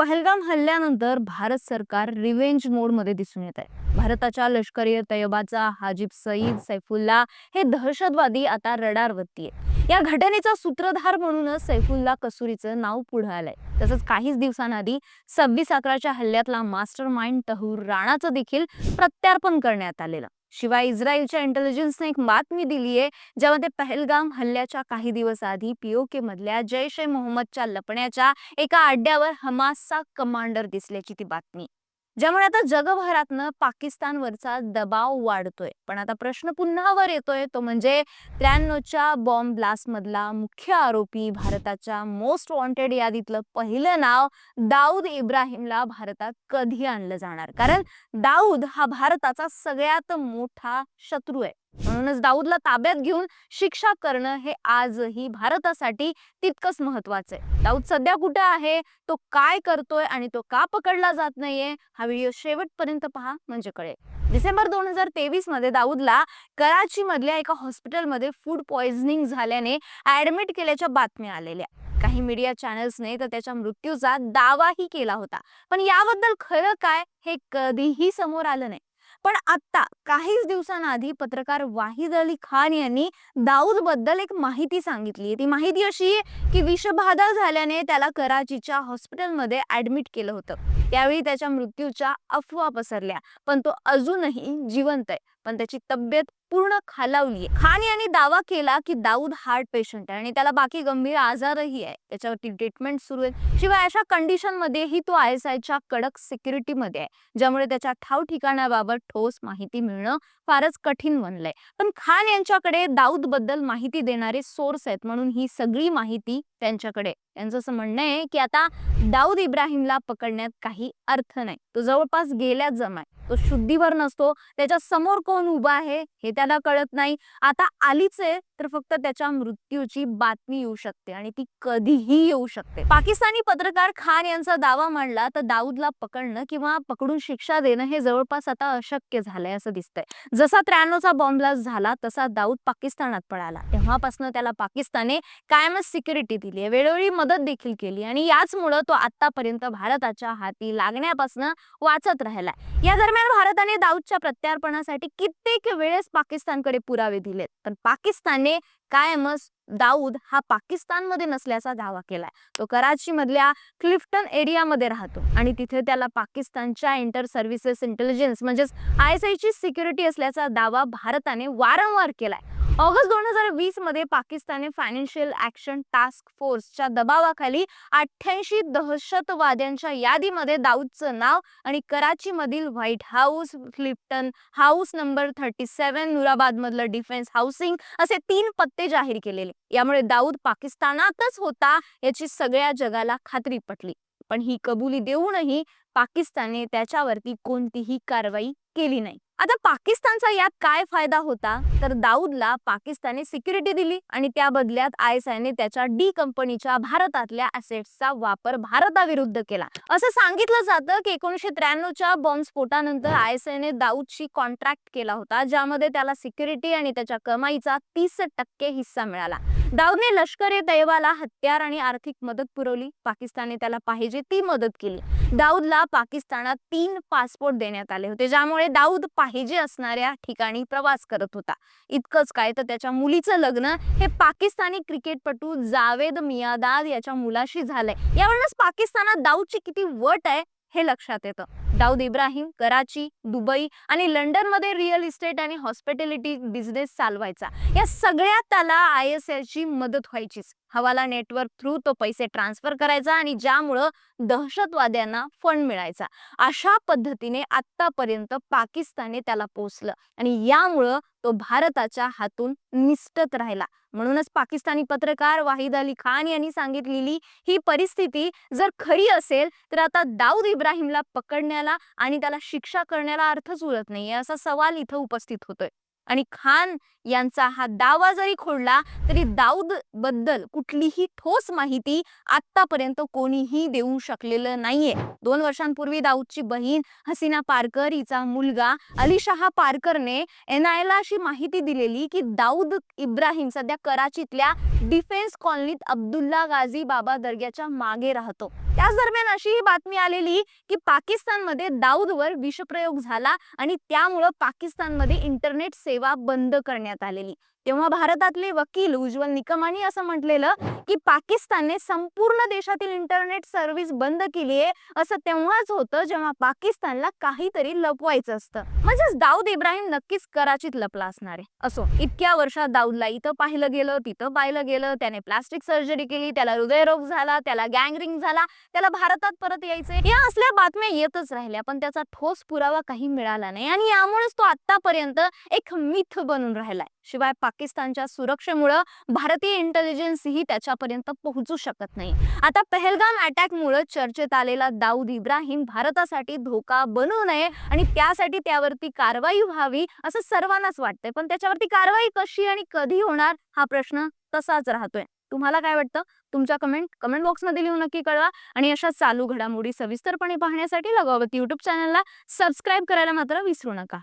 पहलगाम हल्ल्यानंतर भारत सरकार रिव्हेंज मोडमध्ये दिसून येत आहे. भारताच्या लष्करी तैयबाचा हाजीब सईद सैफुल्ला हे दहशतवादी आता रडारवरती आहे या घटनेचा सूत्रधार म्हणूनच सैफुल्ला कसुरीचं नाव पुढे आलंय. तसंच काहीच दिवसांआधी सव्वीस अकराच्या हल्ल्यातला मास्टर माइंड तहूर राणाचं देखील प्रत्यार्पण करण्यात आलेलं. शिवाय इस्रायलच्या इंटेलिजन्सने एक बातमी दिली आहे ज्यामध्ये पहलगाम हल्ल्याच्या काही दिवस आधी पीओके मधल्या जैश ए मोहम्मदच्या लपण्याच्या एका अड्ड्यावर हमासचा कमांडर दिसल्याची ती बातमी. ज्यामुळे आता जगभरातनं पाकिस्तानवरचा दबाव वाढतोय. पण आता प्रश्न पुन्हा वर येतोय तो म्हणजे त्र्याण्णवच्या बॉम्ब ब्लास्ट मधला मुख्य आरोपी भारताच्या मोस्ट वॉन्टेड यादीतलं पहिलं नाव दाऊद इब्राहिमला भारतात कधी आणलं जाणार? कारण दाऊद हा भारताचा सगळ्यात मोठा शत्रू आहे. म्हणूनच दाऊदला ताब्यात घेऊन शिक्षा करणं हे आजही भारतासाठी तितकंच महत्वाचं आहे. दाऊद सध्या कुठे आहे? तो काय करतोय आणि तो का पकडला जात नाहीये? हा व्हिडिओ शेवटपर्यंत पहा म्हणजे कळेल. डिसेंबर दोन हजार तेवीसमध्ये दाऊदला कराची मधल्या एका हॉस्पिटलमध्ये फूड पॉइझनिंग झाल्याने ऍडमिट केल्याच्या बातम्या आलेल्या. काही मीडिया चॅनल्सने तर त्याच्या मृत्यूचा दावाही केला होता. पण याबद्दल खरं काय हे कधीही समोर आलं नाही. पण आता काहीच दिवसांआधी पत्रकार वाहिद अली खान यांनी दाऊदबद्दल एक माहिती सांगितली ती माहिती अशी आहे की विषबाधा झाल्याने त्याला कराचीच्या हॉस्पिटलमध्ये ऍडमिट केलं होतं. त्यावेळी त्याच्या मृत्यूच्या अफवा पसरल्या. पण तो अजूनही जिवंत आहे. पण त्याची तब्येत पूर्ण खालावली खान यांनी दावा केला की दाऊद हार्ट पेशंट आहे आणि त्याला बाकी गंभीर आजारही आहे. त्याच्यावरती ट्रीटमेंट सुरू आहे. शिवाय अशा कंडिशन मध्येही तो आय एस आयच्या कडक सिक्युरिटी मध्ये आहे ज्यामुळे त्याच्या ठाव ठिकाणाबाबत ठोस माहिती मिळणं फारच कठीण बनलंय. पण खान यांच्याकडे दाऊदबद्दल माहिती देणारे सोर्स आहेत म्हणून ही सगळी माहिती त्यांच्याकडे त्यांचं असं म्हणणं आहे की आता दाऊद इब्राहिमला पकडण्यात काही अर्थ नाही. तो जवळपास गेल्याच जमाय. तो शुद्धीवर नसतो. त्याच्यासमोर कोण उभा आहे हे त्याला कळत नाही. आता आलीच आहे तर फक्त त्याच्या मृत्यूची बातमी येऊ शकते आणि ती कधीही येऊ शकते. पाकिस्तानी पत्रकार खान यांचा दावा मांडला तर दाऊदला पकडणं किंवा पकडून शिक्षा देणं हे जवळपास आता अशक्य झालंय असं दिसतंय. जसा त्र्याण्णवचा बॉम्ब ब्लास्ट झाला तसा दाऊद पाकिस्तानात पळाला तेव्हापासून त्याला पाकिस्तानने कायमच सिक्युरिटी दिली वेळोवेळी मदत देखील केली आणि याचमुळं तो आतापर्यंत भारताच्या हाती लागण्यापासून वाचत राहिला या दरम्यान भारताने दाऊदच्या प्रत्यार्पणासाठी कित्येक वेळेस पाकिस्तानकडे पुरावे दिलेत. पण पाकिस्तानने कायमच दाऊद हा पाकिस्तानमध्ये नसल्याचा दावा केलाय. तो कराची मधल्या क्लिफ्टन एरियामध्ये राहतो आणि तिथे त्याला पाकिस्तानच्या इंटर सर्व्हिसेस इंटेलिजन्स म्हणजेच आय एस आयची सिक्युरिटी असल्याचा दावा भारताने वारंवार केलाय. ऑगस्ट दोन हजार वीसमध्ये पाकिस्तानने फायनान्शियल ऍक्शन टास्क फोर्सच्या दबावाखाली अठ्ठ्याऐंशी दहशतवाद्यांच्या यादीमध्ये दाऊदचं नाव आणि कराची मधील White house फ्लिप्टन house number thirty seven Noorabad मधलं डिफेन्स हाऊसिंग असे तीन पत्ते जाहीर केलेले. यामुळे दाऊद पाकिस्तानातच होता याची सगळ्या जगाला खात्री पटली. पण ही कबुली देऊनही पाकिस्तानने त्याच्यावरती कोणतीही कारवाई केली नाही. आता पाकिस्तानचा यात काय फायदा होता? तर दाऊदला पाकिस्तानने सिक्युरिटी दिली आणि त्या बदल्यात आय त्याच्या डी कंपनीच्या भारतातल्या असेट्सचा वापर भारताविरुद्ध केला. असं सांगितलं जातं की एकोणीशे त्र्याण्णवच्या बॉम्ब स्फोटानंतर आय एस आयने दाऊदशी कॉन्ट्रॅक्ट केला होता ज्यामध्ये त्याला सिक्युरिटी आणि त्याच्या कमाईचा तीस टक्के हिस्सा मिळाला. दाऊदने लष्कर ए तैयबाला हत्यार आणि आर्थिक मदत पुरवली. पाकिस्तानने त्याला पाहिजे ती मदत केली. दाऊदला पाकिस्तानात तीन पासपोर्ट देण्यात आले होते ज्यामुळे दाऊद पाहिजे असणाऱ्या ठिकाणी प्रवास करत होता. इतकंच काय तर त्याच्या मुलीचं लग्न हे पाकिस्तानी क्रिकेटपटू जावेद मियादाद याच्या मुलाशी झालंय. यावरूनच पाकिस्तानात दाऊदची किती वट आहे हे लक्षात येतं. दाऊद इब्राहिम कराची दुबई आणि लंडनमध्ये रिअल इस्टेट आणि हॉस्पिटॅलिटी बिझनेस चालवायचा. या सगळ्यात त्याला आय एस ची मदत व्हायचीच. हवाला नेटवर्क थ्रू तो पैसे ट्रान्सफर करायचा आणि ज्यामुळं दहशतवाद्यांना फंड मिळायचा. अशा पद्धतीने आतापर्यंत पाकिस्तानने त्याला पोचलं आणि यामुळं तो भारताच्या हातून निष्ठत राहिला. म्हणूनच पाकिस्तानी पत्रकार वाहिद अली खान यांनी सांगितलेली ही परिस्थिती जर खरी असेल तर आता दाऊद इब्राहिमला पकडण्याला आणि त्याला शिक्षा करण्याला अर्थच उरत नाहीये असा सवाल इथं उपस्थित होतोय. आणि खान यांचा हा दावा जरी खोडला तरी दाऊदबद्दल कुठलीही ठोस माहिती आतापर्यंत कोणीही देऊ शकलेलं नाहीये. दोन वर्षांपूर्वी दाऊदची बहीण हसीना पारकर हिचा मुलगा अलीशहा पारकरने एन ला अशी माहिती दिलेली की दाऊद इब्राहिम सध्या कराचीतल्या डिफेन्स कॉलनीत अब्दुल्ला गाझी बाबा दर्ग्याच्या मागे राहतो. त्याच दरम्यान अशी ही बातमी आलेली की पाकिस्तानमध्ये दाऊदवर विषप्रयोग झाला आणि त्यामुळं पाकिस्तानमध्ये इंटरनेट सेवा बंद करण्यात आलेली. तेव्हा भारतातले वकील उज्ज्वल निकमानी असं म्हटलेलं की पाकिस्तानने संपूर्ण देशातील इंटरनेट सर्व्हिस बंद केली आहे असं तेव्हाच होतं जेव्हा पाकिस्तानला काहीतरी लपवायचं असतं. म्हणजेच दाऊद इब्राहिम नक्कीच कराचीत लपला असणार आहे. असो इतक्या वर्षात दाऊदला इथं पाहिलं गेलं तिथं पाहिलं गेलं त्याने प्लास्टिक सर्जरी केली त्याला हृदयरोग झाला त्याला गँगरिंग झाला त्याला भारतात परत यायचे या असल्या बातम्या येतच राहिल्या पण त्याचा ठोस पुरावा काही मिळाला नाही आणि यामुळेच तो आतापर्यंत एक मिथ बनून राहिलाय. शिवाय पाकिस्तानच्या सुरक्षेमुळं भारतीय इंटेलिजन्स ही त्याच्यापर्यंत पोहोचू शकत नाही. आता पहलगाम अटॅकमुळं चर्चेत आलेला दाऊद इब्राहिम भारतासाठी धोका बनू नये आणि त्यासाठी त्यावरती कारवाई व्हावी असं सर्वांनाच वाटतंय. पण त्याच्यावरती कारवाई कशी आणि कधी होणार हा प्रश्न तसाच राहतोय. तुम्हाला काय वाटतं? तुमच्या कमेंट कमेंट बॉक्समध्ये लिहून नक्की कळवा आणि अशा चालू घडामोडी सविस्तरपणे पाहण्यासाठी लगावत यूट्यूब चॅनलला सबस्क्राईब करायला मात्र विसरू नका.